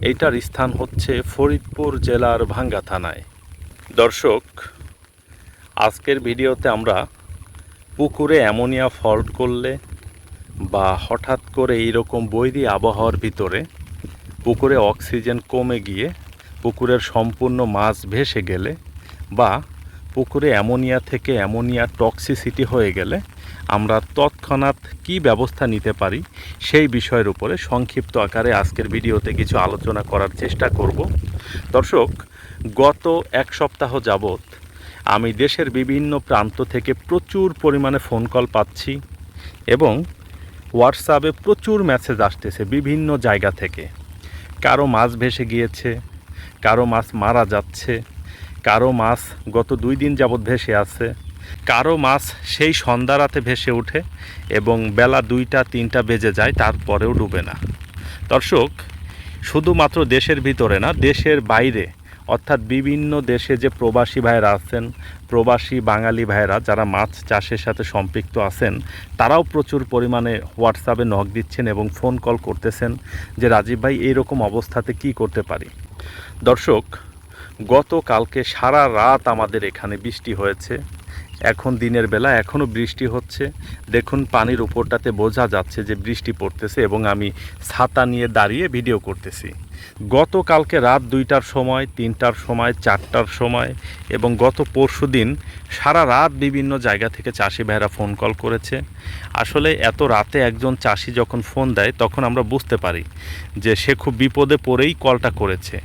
এইটার স্থান হচ্ছে ফরিদপুর জেলার ভাঙ্গা থানায়। দর্শক, আজকের ভিডিওতে আমরা পুকুরে অ্যামোনিয়া ফল্ট করলে বা হঠাৎ করে এইরকম বৈরী আবহাওয়ার ভিতরে পুকুরে অক্সিজেন কমে গিয়ে পুকুরের সম্পূর্ণ মাছ ভেসে গেলে বা পুকুরে অ্যামোনিয়া থেকে অ্যামোনিয়া টক্সিসিটি হয়ে গেলে আমরা তৎক্ষণাৎ কী ব্যবস্থা নিতে পারি সেই বিষয়ের উপরে সংক্ষিপ্ত আকারে আজকের ভিডিওতে কিছু আলোচনা করার চেষ্টা করব। দর্শক, গত এক সপ্তাহ যাবৎ আমি দেশের বিভিন্ন প্রান্ত থেকে প্রচুর পরিমাণে ফোন কল পাচ্ছি এবং হোয়াটসঅ্যাপে প্রচুর মেসেজ আসতেছে বিভিন্ন জায়গা থেকে। কারও মাছ ভেসে গিয়েছে, কারও মাছ মারা যাচ্ছে, কারও মাছ গত দুই দিন যাবৎ ভেসে আছে কারও মাছ সেই সন্ধ্যা রাতে ভেসে ওঠে এবং বেলা দুইটা, তিনটা বেজে যায়, তারপরেও ডুবে না। দর্শক, শুধুমাত্র দেশের ভিতরে না, দেশের বাইরে, অর্থাৎ বিভিন্ন দেশে যে প্রবাসী ভাইয়েরা আছেন, প্রবাসী বাঙালি ভাইয়েরা যারা মাছ চাষের সাথে সম্পৃক্ত আছেন, তারাও প্রচুর পরিমাণে হোয়াটসঅ্যাপে নখ দিচ্ছেন এবং ফোন কল করতেছেন যে, রাজীব ভাই, এইরকম অবস্থাতে কি করতে পারি? দর্শক, গতকালকে সারা রাত আমাদের এখানে বৃষ্টি হয়েছে। এখন দিনের বেলা এখনও বৃষ্টি হচ্ছে। দেখুন, পানির উপরটাতে বোঝা যাচ্ছে যে বৃষ্টি পড়তেছে এবং আমি ছাতা নিয়ে দাঁড়িয়ে ভিডিও করতেছি। গতকালকে রাত দুইটার সময়, তিনটার সময়, চারটার সময় এবং গত পরশু দিন সারা রাত বিভিন্ন জায়গা থেকে চাষি ভাইরা ফোন কল করেছে। আসলে এত রাতে একজন চাষি যখন ফোন দেয়, তখন আমরা বুঝতে পারি যে সে খুব বিপদে পড়েই কলটা করেছে।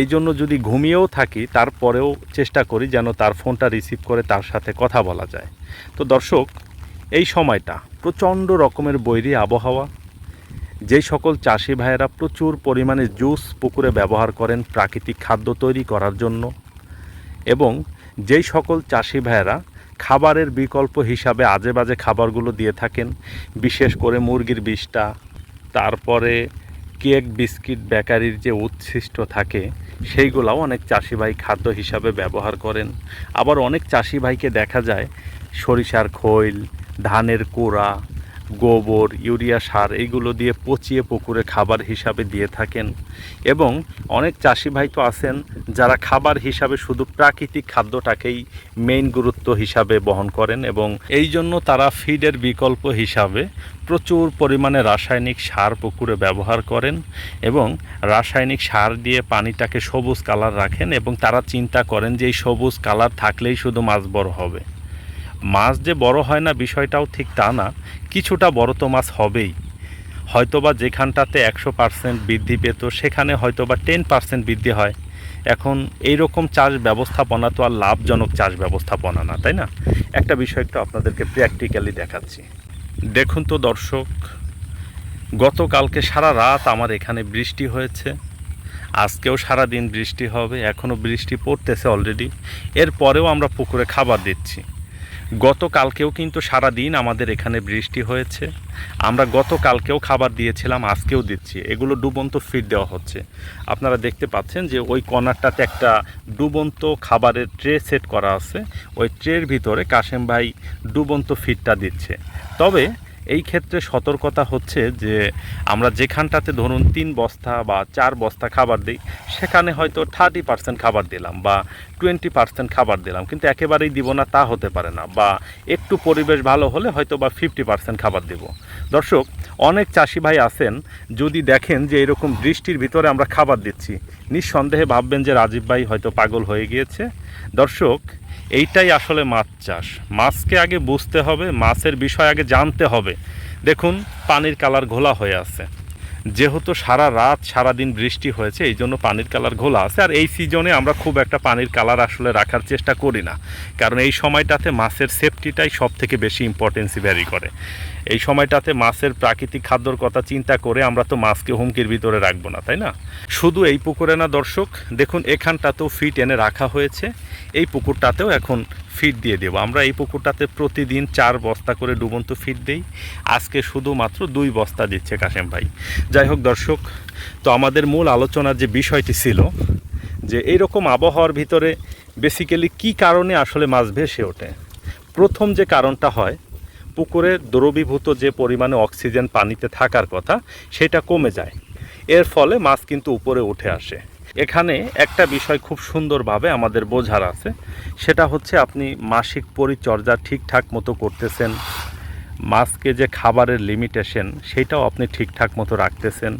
এই জন্য যদি ঘুমিয়েও থাকি, তারপরেও চেষ্টা করি যেন তার ফোনটা রিসিভ করে তার সাথে কথা বলা যায়। তো দর্শক, এই সময়টা প্রচণ্ড রকমের বৈরী আবহাওয়া। যেই সকল চাষি ভাইয়েরা প্রচুর পরিমাণে জুস পুকুরে ব্যবহার করেন প্রাকৃতিক খাদ্য তৈরি করার জন্য এবং যেই সকল চাষি ভাইয়েরা খাবারের বিকল্প হিসাবে আজে বাজে খাবারগুলো দিয়ে থাকেন, বিশেষ করে মুরগির বিষটা, তারপরে কেক, বিস্কিট, বেকারির যে উচ্ছিষ্ট থাকে সেইগুলাও অনেক চাষি ভাই খাদ্য হিসাবে ব্যবহার করেন। আবার অনেক চাষি ভাইকে দেখা যায় সরিষার খৈল, ধানের কোড়া গোবর, ইউরিয়া সার এইগুলো দিয়ে পচিয়ে পুকুরে খাবার হিসাবে দিয়ে থাকেন। এবং অনেক চাষি ভাই তো আছেন যারা খাবার হিসাবে শুধু প্রাকৃতিক খাদ্যটাকেই মেইন গুরুত্ব হিসাবে বহন করেন এবং এই জন্য তারা ফিডের বিকল্প হিসাবে প্রচুর পরিমাণে রাসায়নিক সার পুকুরে ব্যবহার করেন এবং রাসায়নিক সার দিয়ে পানিটাকে সবুজ কালার রাখেন এবং তারা চিন্তা করেন যে এই সবুজ কালার থাকলেই শুধু মাছ বড় হবে। মাছ যে বড় হয় না বিষয়টাও ঠিক তা না, কিছুটা বড় তো মাছ হবেই। হয়তোবা যেখানটাতে একশো পার্সেন্ট বৃদ্ধি পেত, সেখানে হয়তোবা টেন পার্সেন্ট বৃদ্ধি হয়। এখন এই রকম চাষ ব্যবস্থাপনা তো আর লাভজনক চাষ ব্যবস্থাপনা না, তাই না? একটা বিষয় একটু আপনাদেরকে প্র্যাকটিক্যালি দেখাচ্ছি। দেখুন তো দর্শক, গতকালকে সারা রাত আমার এখানে বৃষ্টি হয়েছে। আজকেও সারা দিন বৃষ্টি হবে এখনও বৃষ্টি পড়তেছে অলরেডি এরপরেও আমরা পুকুরে খাবার দিচ্ছি। গতকালকেও কিন্তু সারা দিন আমাদের এখানে বৃষ্টি হয়েছে। আমরা গতকালকেও খাবার দিয়েছিলাম, আজকেও দিচ্ছি। এগুলো ডুবন্ত ফিড দেওয়া হচ্ছে। আপনারা দেখতে পাচ্ছেন যে ওই কর্নারটাতে একটা ডুবন্ত খাবারের ট্রে সেট করা আছে। ওই ট্রের ভিতরে কাশেম ভাই ডুবন্ত ফিডটা দিচ্ছে। তবে এই ক্ষেত্রে সতর্কতা হচ্ছে যে আমরা যেখানটাতে ধরুন তিন বস্তা বা চার বস্তা খাবার দিই, সেখানে হয়তো থার্টি পার্সেন্ট খাবার দিলাম বা টোয়েন্টি পার্সেন্ট খাবার দিলাম। কিন্তু একেবারেই দিব না, তা হতে পারে না বা একটু পরিবেশ ভালো হলে হয়তো বা ফিফটি পার্সেন্ট খাবার দেব। দর্শক, অনেক চাষি ভাই আছেন, যদি দেখেন যে এরকম বৃষ্টির ভিতরে আমরা খাবার দিচ্ছি, নিঃসন্দেহে ভাববেন যে রাজীব ভাই হয়তো পাগল হয়ে গিয়েছে। দর্শক এইটাই আসলে মাছ চাষ। মাছকে আগে বুঝতে হবে, মাছের বিষয় আগে জানতে হবে। দেখুন, পানির কালার ঘোলা হয়ে আছে। যেহেতু সারা রাত সারা দিন বৃষ্টি হয়েছে, এই জন্য পানির কালার ঘোলা আছে। আর এই সিজনে আমরা খুব একটা পানির কালার আসলে রাখার চেষ্টা করি না। কারণ এই সময়টাতে মাছের সেফটিটাই সব থেকে বেশি ইম্পর্টেন্সি ভ্যারি করে। এই সময়টাতে মাছের প্রাকৃতিক খাদ্যর কথা চিন্তা করে আমরা তো মাছকে হুমকির ভিতরে রাখব না, তাই না? শুধু এই পুকুরে না, দর্শক, দেখুন এখানটাতেও ফিট এনে রাখা হয়েছে। এই পুকুরটাতেও এখন ফিট দিয়ে দেবো। আমরা এই পুকুরটাতে প্রতিদিন চার বস্তা করে ডুবন্ত ফিট দেই। আজকে শুধুমাত্র দুই বস্তা দিচ্ছে কাশেম ভাই। যাই হোক দর্শক, তো আমাদের মূল আলোচনার যে বিষয়টি ছিল, যে এইরকম আবহাওয়ার ভিতরে বেসিক্যালি কি কারণে আসলে মাছ ভেসে ওঠে? প্রথম যে কারণটা হয়, পুকুরে দ্রবীভূত যে পরিমাণে অক্সিজেন পানিতে থাকার কথা, সেটা কমে যায়। এর ফলে মাছ কিন্তু উপরে উঠে আসে। এখানে একটা বিষয় খুব সুন্দরভাবে আমাদের বোঝার আছে। সেটা হচ্ছে আপনি মাসিক পরিচর্যা ঠিকঠাক মতো করতেছেন মাছকে যে খাবারের লিমিটেশন সেটাও আপনি ঠিকঠাক মতো রাখতেছেন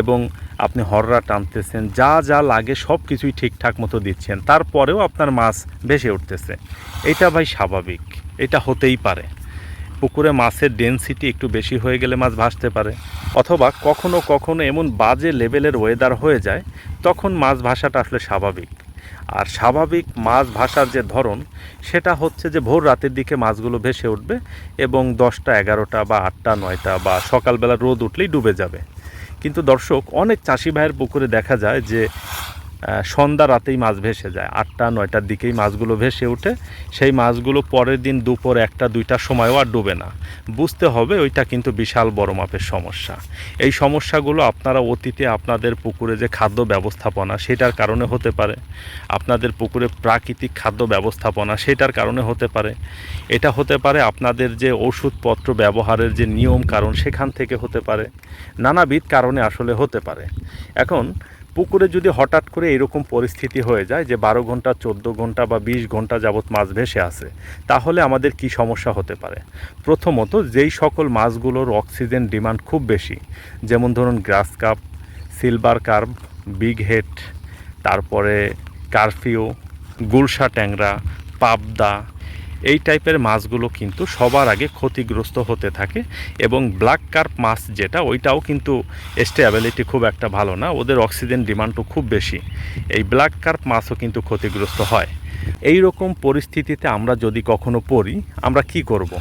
এবং আপনি হররা টানতেছেন, যা যা লাগে সব কিছুই ঠিকঠাক মতো দিচ্ছেন। তারপরেও আপনার মাছ ভেসে উঠতেছে। এটা ভাই স্বাভাবিক, এটা হতেই পারে। পুকুরে মাছের ডেনসিটি একটু বেশি হয়ে গেলে মাছ ভাসতে পারে। অথবা কখনো কখনো এমন বাজে লেভেলের ওয়েদার হয়ে যায়, তখন মাছ ভাসাটা আসলে স্বাভাবিক। আর স্বাভাবিক মাছ ভাসার যে ধরন, সেটা হচ্ছে যে ভোর রাতের দিকে মাছগুলো ভেসে উঠবে এবং দশটা, এগারোটা বা আটটা, নয়টা বা সকালবেলা রোদ উঠলেই ডুবে যাবে। কিন্তু দর্শক, অনেক চাষি ভাইয়ের পুকুরে দেখা যায় যে সন্ধ্যা রাতেই মাছ ভেসে যায়। আটটা, নয়টার দিকেই মাছগুলো ভেসে ওঠে। সেই মাছগুলো পরের দিন দুপুর একটা, দুইটার সময়ও আর ডুবে না। বুঝতে হবে, ওইটা কিন্তু বিশাল বড় মাপের সমস্যা। এই সমস্যাগুলো আপনারা অতীতে আপনাদের পুকুরে যে খাদ্য ব্যবস্থাপনা, সেটার কারণে হতে পারে। আপনাদের পুকুরে প্রাকৃতিক খাদ্য ব্যবস্থাপনা, সেটার কারণে হতে পারে। এটা হতে পারে আপনাদের যে ওষুধপত্র ব্যবহারের যে নিয়ম কারণ, সেখান থেকে হতে পারে। নানাবিধ কারণে আসলে হতে পারে। এখন পুকুরে যদি হঠাৎ করে এরকম পরিস্থিতি হয়ে যায় যে বারো ঘণ্টা, চোদ্দ ঘণ্টা বা বিশ ঘণ্টা যাবত মাছ ভেসে আসে, তাহলে আমাদের কি সমস্যা হতে পারে? প্রথমত, যেই সকল মাছগুলোর অক্সিজেন ডিমান্ড খুব বেশি, যেমন ধরুন grass carp, silver carp big head, তারপরে কারফিউ, গুলশা ট্যাংরা, পাবদা এই টাইপের মাছগুলো কিন্তু সবার আগে ক্ষতিগ্রস্ত হতে থাকে এবং ব্ল্যাক কার্প মাছ যেটা, ওইটাও কিন্তু স্টেবিলিটি খুব একটা ভালো না, ওদের অক্সিজেন ডিমান্ডও খুব বেশি। এই ব্ল্যাক কার্প মাছও কিন্তু ক্ষতিগ্রস্ত হয়। এই রকম পরিস্থিতিতে আমরা যদি কখনো পড়ি, আমরা কি করব।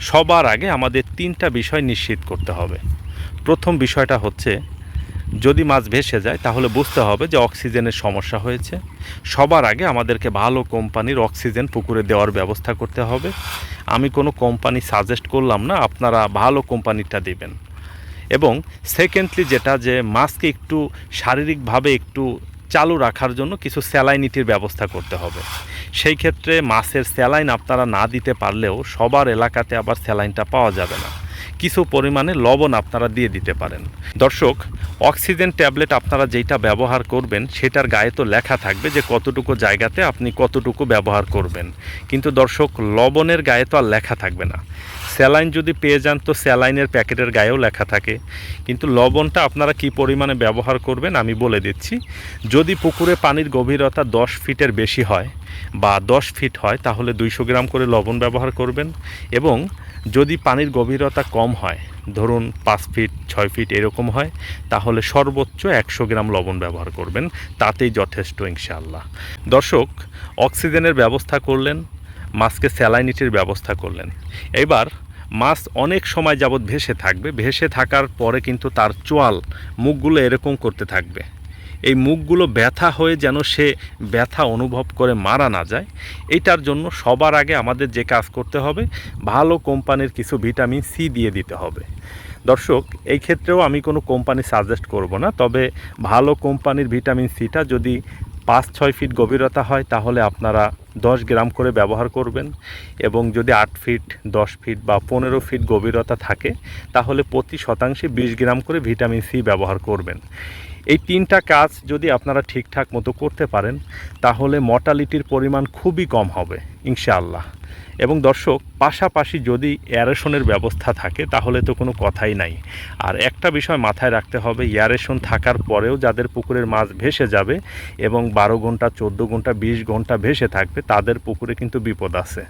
সবার আগে আমাদের তিনটা বিষয় নিশ্চিত করতে হবে। প্রথম বিষয়টা হচ্ছে যদি মাছ ভেসে যায়, তাহলে বুঝতে হবে যে অক্সিজেনের সমস্যা হয়েছে। সবার আগে আমাদেরকে ভালো কোম্পানির অক্সিজেন পুকুরে দেওয়ার ব্যবস্থা করতে হবে। আমি কোনো কোম্পানি সাজেস্ট করলাম না, আপনারা ভালো কোম্পানিটা দিবেন। এবং সেকেন্ডলি যেটা যে মাছকে একটু শারীরিকভাবে একটু চালু রাখার জন্য কিছু স্যালাইনিটির ব্যবস্থা করতে হবে। সেই ক্ষেত্রে মাছের স্যালাইন আপনারা না দিতে পারলেও সবার এলাকাতে আবার স্যালাইনটা পাওয়া যাবে না। কিছু পরিমাণে লবণ আপনারা দিয়ে দিতে পারেন। দর্শক, অক্সিজেন ট্যাবলেট আপনারা যেটা ব্যবহার করবেন, সেটার গায়ে তো লেখা থাকবে যে কতটুকু জায়গাতে আপনি কতটুকু ব্যবহার করবেন। কিন্তু দর্শক, লবণের গায়ে তো আর লেখা থাকবে না। স্যালাইন যদি পেয়ে যান তো স্যালাইনের প্যাকেটের গায়েও লেখা থাকে। কিন্তু লবণটা আপনারা কি পরিমাণে ব্যবহার করবেন আমি বলে দিচ্ছি, যদি পুকুরে পানির গভীরতা দশ ফিটের বেশি হয় বা দশ ফিট হয়, তাহলে দুইশো গ্রাম করে লবণ ব্যবহার করবেন এবং যদি পানির গভীরতা কম হয়, ধরুন পাঁচ ফিট, ছয় ফিট এরকম হয়, তাহলে সর্বোচ্চ একশো গ্রাম লবণ ব্যবহার করবেন, তাতেই যথেষ্ট ইনশাআল্লাহ। দর্শক, অক্সিজেনের ব্যবস্থা করলেন মাছকে স্যালাইনিটির ব্যবস্থা করলেন। এবার মাছ অনেক সময় যাবৎ ভেসে থাকবে, ভেসে থাকার পরে কিন্তু তার চোয়াল, মুখগুলো এরকম করতে থাকবে। এই মুখগুলো ব্যথা হয়ে যেন সে ব্যথা অনুভব করে মারা না যায়। এটার জন্য সবার আগে আমাদের যে কাজ করতে হবে, ভালো কোম্পানির কিছু ভিটামিন সি দিয়ে দিতে হবে। দর্শক, এই ক্ষেত্রেও আমি কোনো কোম্পানি সাজেস্ট করব না, তবে ভালো কোম্পানির ভিটামিন সিটা যদি পাঁচ ছয় ফিট গভীরতা হয়, তাহলে আপনারা দশ গ্রাম করে ব্যবহার করবেন এবং যদি আট ফিট, দশ ফিট বা পনেরো ফিট গভীরতা থাকে, তাহলে প্রতি শতাংশে বিশ গ্রাম করে ভিটামিন সি ব্যবহার করবেন। এই তিনটা কাজ যদি আপনারা ঠিকঠাক মতো করতে পারেন, তাহলে মর্টালিটির পরিমাণ খুবই কম হবে, ইনশাআল্লাহ। এবং দর্শক, পাশাপাশি যদি এয়ারেশনের ব্যবস্থা থাকে, তাহলে তো কোনো কথাই নাই। আর একটা বিষয় মাথায় রাখতে হবে এয়ারেশন থাকার পরেও যাদের পুকুরের মাছ ভেসে যাবে এবং বারো ঘণ্টা, চোদ্দ ঘণ্টা, বিশ ঘণ্টা ভেসে থাকবে, তাদের পুকুরে কিন্তু বিপদ আছে।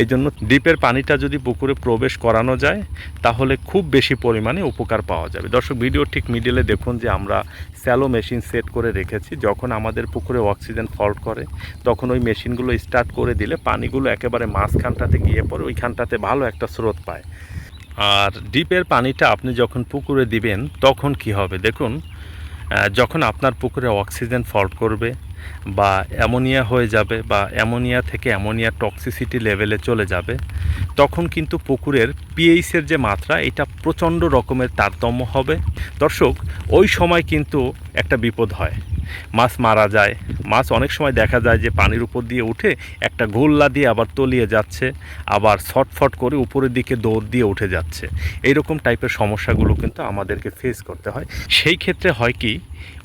এই জন্য ডিপের পানিটা যদি পুকুরে প্রবেশ করানো যায়, তাহলে খুব বেশি পরিমাণে উপকার পাওয়া যাবে। দর্শক ভিডিও ঠিক মিডিলে দেখুন যে আমরা স্যালো মেশিন সেট করে রেখেছি। যখন আমাদের পুকুরে অক্সিজেন ফল্ট করে, তখন ওই মেশিনগুলো স্টার্ট করে দিলে পানিগুলো একেবারে মাঝখানটাতে গিয়ে পড়ে, ওইখানটাতে ভালো একটা স্রোত পায়। আর ডিপের পানিটা আপনি যখন পুকুরে দিবেন, তখন কি হবে? দেখুন যখন আপনার পুকুরে অক্সিজেন ফল্ট করবে বা অ্যামোনিয়া হয়ে যাবে বা অ্যামোনিয়া থেকে অ্যামোনিয়া টক্সিসিটি লেভেলে চলে যাবে, তখন কিন্তু পুকুরের পিএইচের যে মাত্রা, এটা প্রচণ্ড রকমের তারতম্য হবে। দর্শক, ওই সময় কিন্তু একটা বিপদ হয়। মাছ মারা যায়। মাছ অনেক সময় দেখা যায় যে পানির উপর দিয়ে উঠে একটা গোল্লা দিয়ে আবার তলিয়ে যাচ্ছে, আবার ছটফট করে উপরের দিকে দৌড় দিয়ে উঠে যাচ্ছে। এইরকম টাইপের সমস্যাগুলো কিন্তু আমাদেরকে ফেস করতে হয়। সেই ক্ষেত্রে হয় কি,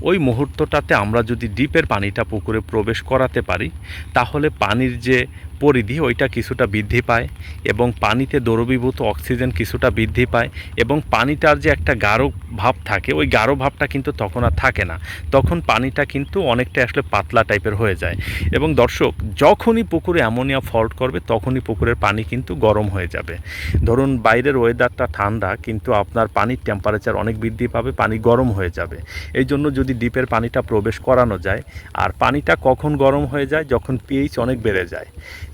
ওই মুহূর্তটাতে আমরা যদি ডিপের পানিটা পুকুরে প্রবেশ করাতে পারি, তাহলে পানির যে পরিধি ওইটা কিছুটা বৃদ্ধি পায় এবং পানিতে দ্রবীভূত অক্সিজেন কিছুটা বৃদ্ধি পায় এবং পানিটার যে একটা গাঢ় ভাব থাকে, ওই গাঢ় ভাবটা কিন্তু তখন আর থাকে না। তখন পানিটা কিন্তু অনেকটা আসলে পাতলা টাইপের হয়ে যায়। এবং দর্শক, যখনই পুকুরে অ্যামোনিয়া ফল্ট করবে, তখনই পুকুরের পানি কিন্তু গরম হয়ে যাবে। ধরুন, বাইরের ওয়েদারটা ঠান্ডা, কিন্তু আপনার পানির টেম্পারেচার অনেক বৃদ্ধি পাবে, পানি গরম হয়ে যাবে। এই জন্য যদি ডিপের পানিটা প্রবেশ করানো যায়, আর পানিটা কখন গরম হয়ে যায়? যখন পিএইচ অনেক বেড়ে যায়।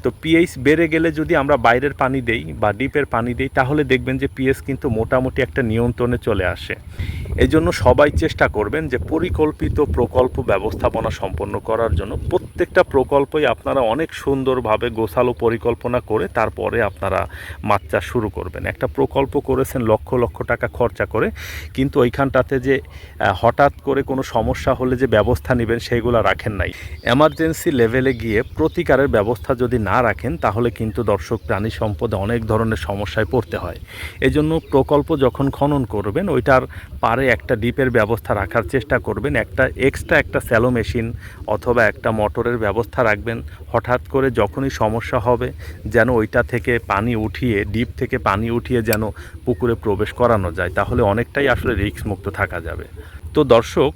তো পিএইচ বেড়ে গেলে যদি আমরা বাইরের পানি দেই বা ডিপের পানি দেই, তাহলে দেখবেন যে পিএইচ কিন্তু মোটামুটি একটা নিয়ন্ত্রণে চলে আসে। এই জন্য সবাই চেষ্টা করবেন যে পরিকল্পিত প্রকল্প ব্যবস্থাপনা সম্পন্ন করার জন্য প্রত্যেকটা প্রকল্পই আপনারা অনেক সুন্দরভাবে গোছালো পরিকল্পনা করে তারপরে আপনারা মাছ চাষ শুরু করবেন। একটা প্রকল্প করেছেন লক্ষ লক্ষ টাকা খরচা করে, কিন্তু ওইখানটাতে যে হঠাৎ করে কোনো সমস্যা হলে যে ব্যবস্থা নেবেন সেইগুলো রাখেন নাই। এমার্জেন্সি লেভেলে গিয়ে প্রতিকারের ব্যবস্থা যদি না রাখেন, তাহলে কিন্তু দর্শক প্রাণী সম্পদে অনেক ধরনের সমস্যায় পড়তে হয়। এই জন্য প্রকল্প যখন খনন করবেন, ওইটার পারে একটা ডিপের ব্যবস্থা রাখার চেষ্টা করবেন, একটা এক্সট্রা একটা স্যালো মেশিন অথবা একটা মোটরের ব্যবস্থা রাখবেন, হঠাৎ করে যখনই সমস্যা হবে, যেন ওইটা থেকে পানি উঠিয়ে, ডিপ থেকে পানি উঠিয়ে যেন পুকুরে প্রবেশ করানো যায়, তাহলে অনেকটাই আসলে রিস্ক মুক্ত থাকা যাবে। তো দর্শক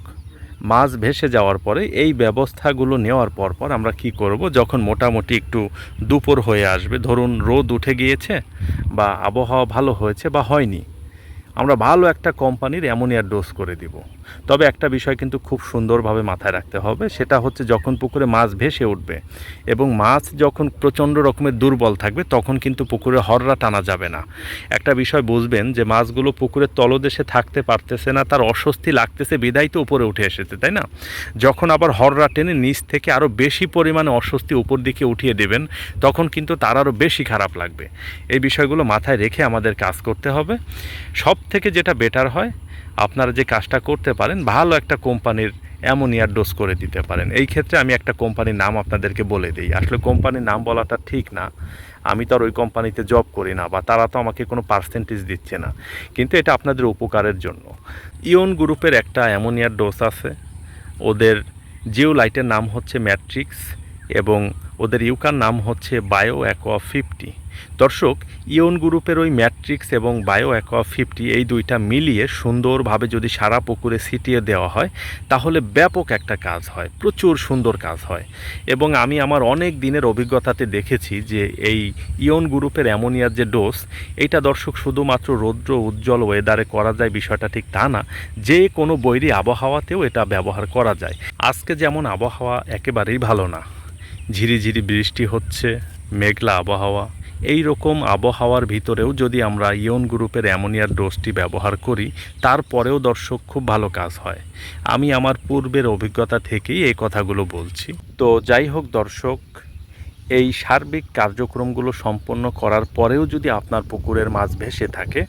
মাছ ভেসে যাওয়ার পরে এই ব্যবস্থাগুলো নেওয়ার পর পর আমরা কি করব? যখন মোটামুটি একটু দুপুর হয়ে আসবে, ধরুন রোদ উঠে গিয়েছে বা আবহাওয়া ভালো হয়েছে বা হয়নি আমরা ভালো একটা কোম্পানির অ্যামোনিয়ার ডোজ করে দিব। তবে একটা বিষয় কিন্তু খুব সুন্দরভাবে মাথায় রাখতে হবে, সেটা হচ্ছে যখন পুকুরে মাছ ভেসে উঠবে এবং মাছ যখন প্রচণ্ড রকমের দুর্বল থাকবে, তখন কিন্তু পুকুরে হররা টানা যাবে না। একটা বিষয় বুঝবেন যে মাছগুলো পুকুরের তলদেশে থাকতে পারতেছে না, তার অস্বস্তি লাগতেছে, বিদায় তো উপরে উঠে এসেছে, তাই না? যখন আবার হররা টেনে নিচ থেকে আরও বেশি পরিমাণে অস্বস্তি উপর দিকে উঠিয়ে দেবেন, তখন কিন্তু তার আরও বেশি খারাপ লাগবে। এই বিষয়গুলো মাথায় রেখে আমাদের কাজ করতে হবে। সব থেকে যেটা বেটার হয়, আপনারা যে কাজটা করতে পারেন, ভালো একটা কোম্পানির অ্যামোনিয়ার ডোজ করে দিতে পারেন। এই ক্ষেত্রে আমি একটা কোম্পানির নাম আপনাদেরকে বলে দিই। আসলে কোম্পানির নাম বলাটা ঠিক না। আমি তো আর ওই কোম্পানিতে জব করি না বা তারা তো আমাকে কোনো পার্সেন্টেজ দিচ্ছে না। কিন্তু এটা আপনাদের উপকারের জন্য। ইয়ন গ্রুপের একটা অ্যামোনিয়ার ডোজ আছে। ওদের জিও লাইটের নাম হচ্ছে ম্যাট্রিক্স এবং ওদের ইউকার নাম হচ্ছে বায়ো অ্যাকোয়া ফিফটি দর্শক ইয়ন গ্রুপের ওই ম্যাট্রিক্স এবং বায়ো অ্যাকোয়া ফিফটি এই দুইটা মিলিয়ে সুন্দরভাবে যদি সারা পুকুরে ছিটিয়ে দেওয়া হয়, তাহলে ব্যাপক একটা কাজ হয়, প্রচুর সুন্দর কাজ হয়। এবং আমি আমার অনেক দিনের অভিজ্ঞতাতে দেখেছি যে এই ইয়ন গ্রুপের অ্যামোনিয়ার যে ডোজ, এইটা দর্শক শুধুমাত্র রৌদ্র উজ্জ্বল ওয়েদারে করা যায় বিষয়টা ঠিক তা না, যে কোনো বৈরী আবহাওয়াতেও এটা ব্যবহার করা যায়। আজকে যেমন আবহাওয়া একেবারেই ভালো না, ঝিরিঝিরি বৃষ্টি হচ্ছে, মেঘলা আবহাওয়া এই রকম আবহাওয়ার ভিতরেও যদি আমরা ইয়ন গ্রুপের অ্যামোনিয়ার ডোজটি ব্যবহার করি, তারপরেও দর্শক খুব ভালো কাজ হয়। আমি আমার পূর্বের অভিজ্ঞতা থেকেই এই কথাগুলো বলছি। তো যাই হোক দর্শক এই সার্বিক কার্যক্রমগুলো সম্পন্ন করার পরেও যদি আপনার পুকুরের মাছ ভেসে থাকে,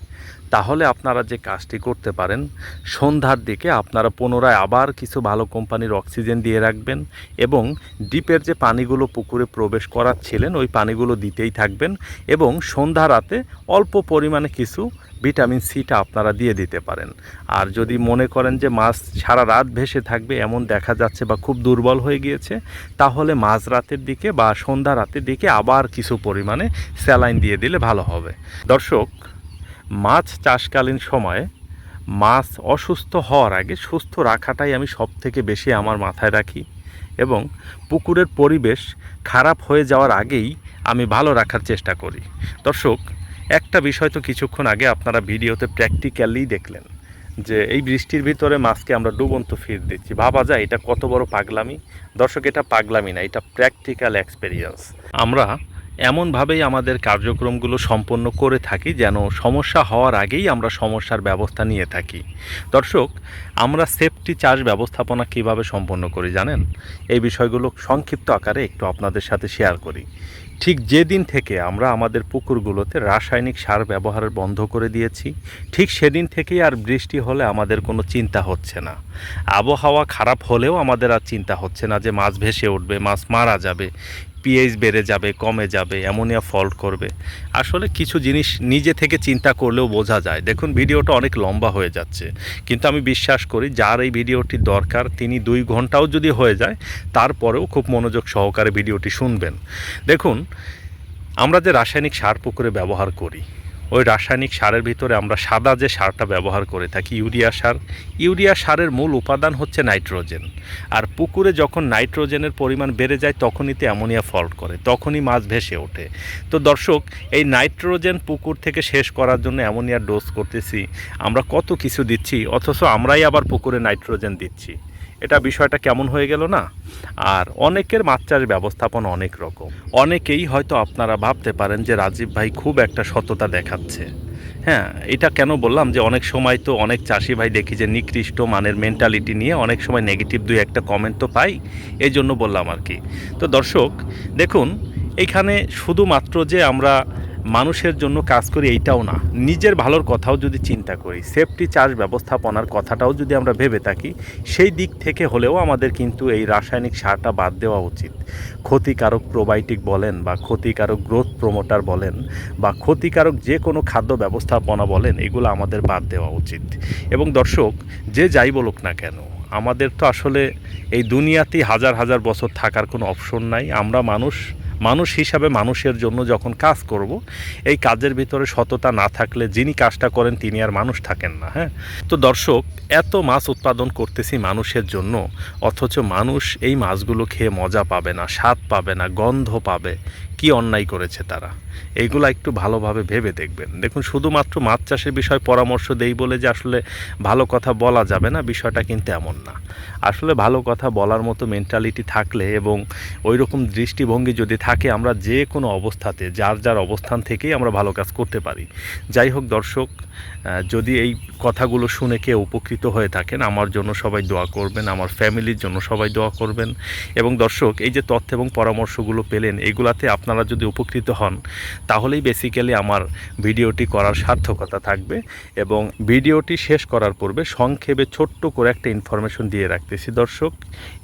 তাহলে আপনারা যে কাজটি করতে পারেন, সন্ধ্যার দিকে আপনারা পুনরায় আবার কিছু ভালো কোম্পানির অক্সিজেন দিয়ে রাখবেন এবং ডিপের যে পানিগুলো পুকুরে প্রবেশ করাচ্ছিলেন, ওই পানিগুলো দিতেই থাকবেন এবং সন্ধ্যা রাতে অল্প পরিমাণে কিছু ভিটামিন সিটা আপনারা দিয়ে দিতে পারেন। আর যদি মনে করেন যে মাছ সারা রাত ভেসে থাকবে, এমন দেখা যাচ্ছে বা খুব দুর্বল হয়ে গিয়েছে, তাহলে মাঝ রাতের দিকে বা সন্ধ্যা রাতের দিকে আবার কিছু পরিমাণে স্যালাইন দিয়ে দিলে ভালো হবে। দর্শক, মাছ চাষকালীন সময়ে মাছ অসুস্থ হওয়ার আগে সুস্থ রাখাটাই আমি সব থেকে বেশি আমার মাথায় রাখি এবং পুকুরের পরিবেশ খারাপ হয়ে যাওয়ার আগেই আমি ভালো রাখার চেষ্টা করি। দর্শক একটা বিষয় তো কিছুক্ষণ আগে আপনারা ভিডিওতে প্র্যাকটিক্যালি দেখলেন, যে এই বৃষ্টির ভিতরে মাছকে আমরা ডুবন্ত ফির দিচ্ছি। ভাবা যায় এটা কত বড় পাগলামি। দর্শক, এটা পাগলামি না, এটা প্র্যাকটিক্যাল এক্সপেরিয়েন্স আমরা এমনভাবেই আমাদের কার্যক্রমগুলো সম্পন্ন করে থাকি যেন সমস্যা হওয়ার আগেই আমরা সমস্যার ব্যবস্থা নিয়ে থাকি। দর্শক, আমরা সেফটি চার্জ ব্যবস্থাপনা কীভাবে সম্পন্ন করি জানেন? এই বিষয়গুলো সংক্ষিপ্ত আকারে একটু আপনাদের সাথে শেয়ার করি। ঠিক যেদিন থেকে আমরা আমাদের পুকুরগুলোতে রাসায়নিক সার ব্যবহার বন্ধ করে দিয়েছি, ঠিক সেদিন থেকেই আর বৃষ্টি হলে আমাদের কোনো চিন্তা হচ্ছে না। আবহাওয়া খারাপ হলেও আমাদের আর চিন্তা হচ্ছে না যে মাছ ভেসে উঠবে, মাছ মারা যাবে। পিএইচ বেড়ে যাবে, কমে যাবে, অ্যামোনিয়া ফল্ট করবে। আসলে কিছু জিনিস নিজে থেকে চিন্তা করলেও বোঝা যায়। দেখুন, ভিডিওটা অনেক লম্বা হয়ে যাচ্ছে। কিন্তু আমি বিশ্বাস করি, যার এই ভিডিওটি দরকার, তিনি দুই ঘন্টাও যদি হয়ে যায়, তারপরেও খুব মনোযোগ সহকারে ভিডিওটি শুনবেন। দেখুন, আমরা যে রাসায়নিক সার পুকুরে ব্যবহার করি ওই রাসায়নিক সারের ভিতরে আমরা সাদা যে সারটা ব্যবহার করে থাকি, ইউরিয়া সার, ইউরিয়া সারের মূল উপাদান হচ্ছে নাইট্রোজেন। আর পুকুরে যখন নাইট্রোজেনের পরিমাণ বেড়ে যায়, তখনই তো অ্যামোনিয়া ফল্ট করে, তখনই মাছ ভেসে ওঠে। তো দর্শক, এই নাইট্রোজেন পুকুর থেকে শেষ করার জন্য অ্যামোনিয়ার ডোজ করতেছি। আমরা কত কিছু দিচ্ছি, অথচ আমরাই আবার পুকুরে নাইট্রোজেন দিচ্ছি। এটা বিষয়টা কেমন হয়ে গেল না? আর অনেকের মাছ চাষ ব্যবস্থাপনা অনেক রকম। অনেকেই হয়তো আপনারা ভাবতে পারেন যে রাজীব ভাই খুব একটা সততা দেখাচ্ছে। হ্যাঁ এটা কেন বললাম যে অনেক সময় তো অনেক চাষি ভাই দেখি যে নিকৃষ্ট মানের মেন্টালিটি নিয়ে অনেক সময় নেগেটিভ দুই একটা কমেন্ট তো পাই এই জন্য বললাম আর কি। তো দর্শক, দেখুন এইখানে শুধুমাত্র যে আমরা মানুষের জন্য কাজ করি এইটাও না। নিজের ভালোর কথাও যদি চিন্তা করি সেফটি চাষ ব্যবস্থাপনার কথাটাও যদি আমরা ভেবে থাকি, সেই দিক থেকে হলেও আমাদের কিন্তু এই রাসায়নিক সারটা বাদ দেওয়া উচিত। ক্ষতিকারক প্রোবায়োটিক বলেন বা ক্ষতিকারক গ্রোথ প্রমোটার বলেন বা ক্ষতিকারক যে কোনো খাদ্য ব্যবস্থাপনা বলেন, এগুলো আমাদের বাদ দেওয়া উচিত। এবং দর্শক, যে যাই বলুক না কেন, আমাদের তো আসলে এই দুনিয়াতেই হাজার হাজার বছর থাকার কোনো অপশন নাই। আমরা মানুষ মানুষ হিসাবে মানুষের জন্য যখন কাজ করব, এই কাজের ভিতরে সততা না থাকলে যিনি কাজটা করেন তিনি আর মানুষ থাকেন না হ্যাঁ? তো দর্শক, এত মাছ উৎপাদন করতেছি মানুষের জন্য, অথচ মানুষ এই মাছগুলো খেয়ে মজা পাবে না, স্বাদ পাবে না, গন্ধ পাবে। কি অন্যায় করেছে তারা? এইগুলো একটু ভালোভাবে ভেবে দেখবেন। দেখুন, শুধুমাত্র মাছ চাষের বিষয় পরামর্শ দেই বলে যে আসলে ভালো কথা বলা যাবে না, বিষয়টা কিন্তু এমন না। আসলে ভালো কথা বলার মতো মেন্টালিটি থাকলে এবং ওই রকম দৃষ্টিভঙ্গি যদি থাকে, আমরা যে কোনো অবস্থাতে, যার যার অবস্থান থেকেই আমরা ভালো কাজ করতে পারি। যাই হোক দর্শক যদি এই কথাগুলো শুনে কেউ উপকৃত হয়ে থাকেন, আমার জন্য সবাই দোয়া করবেন, আমার ফ্যামিলির জন্য সবাই দোয়া করবেন। এবং দর্শক, এই যে তথ্য এবং পরামর্শগুলো পেলেন এইগুলাতে আপনারা যদি উপকৃত হন, তাহলেই বেসিক্যালি আমার ভিডিওটি করার সার্থকতা থাকবে এবং ভিডিওটি শেষ করার পূর্বে সংক্ষেপে ছোট্ট করে একটা ইনফরমেশন দিয়ে রাখতেছি। দর্শক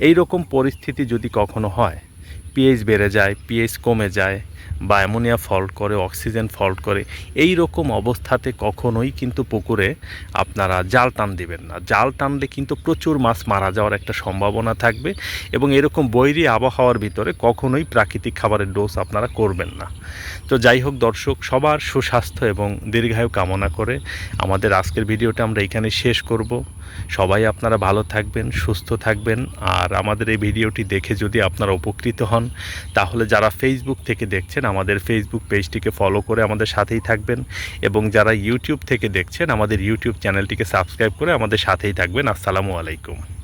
এই রকম পরিস্থিতি যদি কখনো হয় পিএইচ বেড়ে যায় পিএইচ কমে যায় বা অ্যামোনিয়া ফল্ট করে, অক্সিজেন ফল্ট করে, এই রকম অবস্থাতে কখনোই কিন্তু পুকুরে আপনারা জাল টান দিবেন না। জাল টানলে কিন্তু প্রচুর মাছ মারা যাওয়ার একটা সম্ভাবনা থাকবে এবং এরকম বৈরী আবহাওয়ার ভিতরে কখনোই প্রাকৃতিক খাবারের ডোজ আপনারা করবেন না। তো যাই হোক দর্শক, সবার সুস্বাস্থ্য এবং দীর্ঘায়ু কামনা করে আমাদের আজকের ভিডিওটা আমরা এখানে শেষ করব। সবাই আপনারা ভালো থাকবেন, সুস্থ থাকবেন আর আমাদের এই ভিডিওটি দেখে যদি আপনারা উপকৃত হন, তাহলে যারা ফেসবুক থেকে দেখছেন আমাদের ফেসবুক পেজটিকে ফলো করে আমাদের সাথেই থাকবেন এবং যারা ইউটিউব থেকে দেখছেন, আমাদের ইউটিউব চ্যানেলটিকে সাবস্ক্রাইব করে আমাদের সাথেই থাকবেন। আসসালামু আলাইকুম।